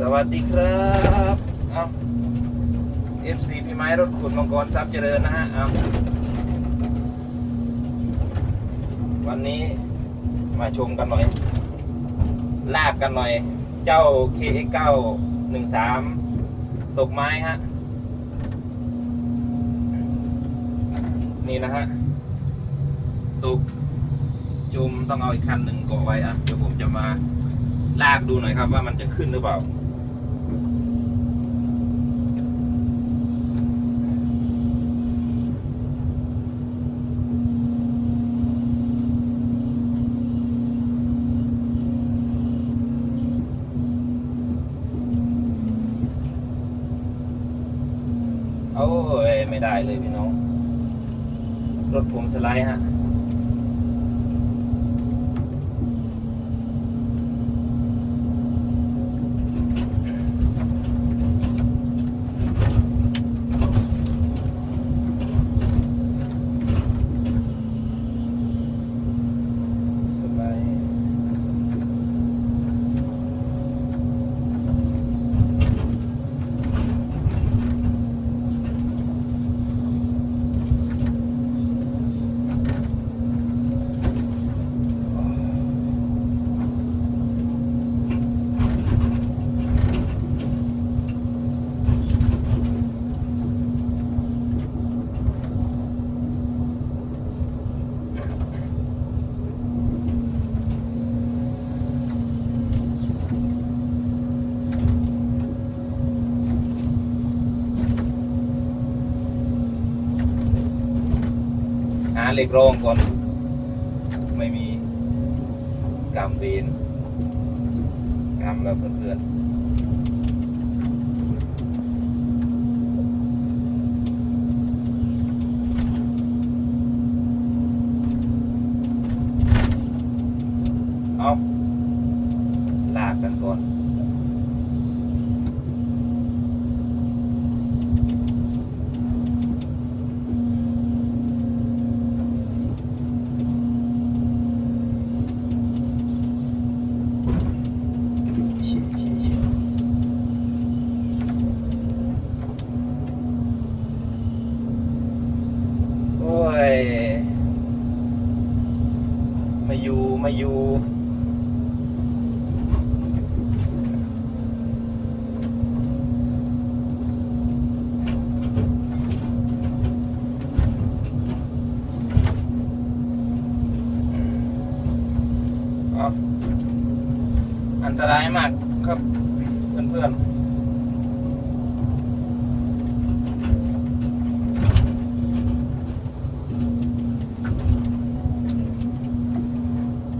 สวัสดีครับเอา FC พี่ไม้รถขุดมังกรทรัพย์เจริญนะฮะเอาวันนี้มาชมกันหน่อย ลากกันหน่อย เจ้า KX9 13 ตกไม้ฮะ นี่นะฮะตกจุมต้องเอาอีกคันหนึ่งเกาะไว้อะ เดี๋ยวผมจะมาลากดูหน่อยครับว่ามันจะขึ้นหรือเปล่า โอ้ยไม่ได้เลยพี่น้อง รถผมสไลด์ฮะ สไลด์หา เหล็กรองก่อน ไม่มีกำเวนกำแล้วเพื่อนๆเอาลากกันก่อน เชี่ยเชี่ยเชี่ยโอ้ยไมาอยู่อันตรายมากครับเพื่อนๆ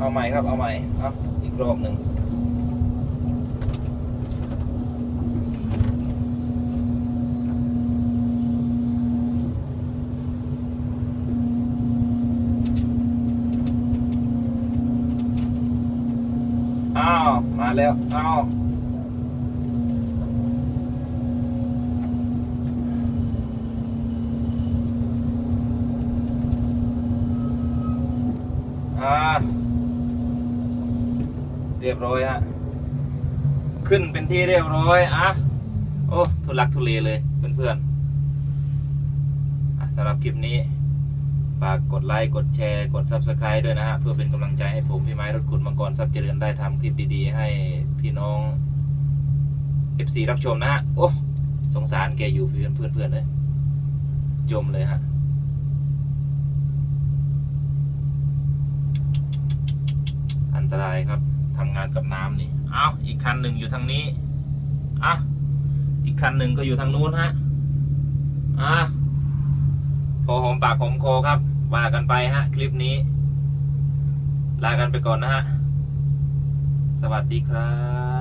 เอาใหม่ครับ เอาใหม่เอาอีกรอบหนึ่งอ้าวมาแล้วอ้าวอ่า เรียบร้อยฮะขึ้นเป็นที่เรียบร้อยอะโอ้ทุลักทุเลเลยเพื่อนๆอะสำหรับคลิปนี้ฝากกดไลค์กดแชร์ กด Subscribe ด้วยนะฮะ เพื่อเป็นกำลังใจให้ผม พี่ไม้รถขุดมังกรทรัพย์เจริญได้ทำคลิปดีๆ ให้พี่น้อง FC รับชมนะฮะ โอ้สงสารแกอยู่เพื่อนเพื่อนๆเลย จมเลยฮะ อันตรายครับ ทำงานกับน้ำนี่ เอาอีกคันหนึ่งอยู่ทางนี้อะอีกคันหนึ่งก็อยู่ทางนู้นฮะอะพอหอมปากหอมคอครับว่ากันไปฮะ คลิปนี้ ลากันไปก่อนนะฮะ สวัสดีครับ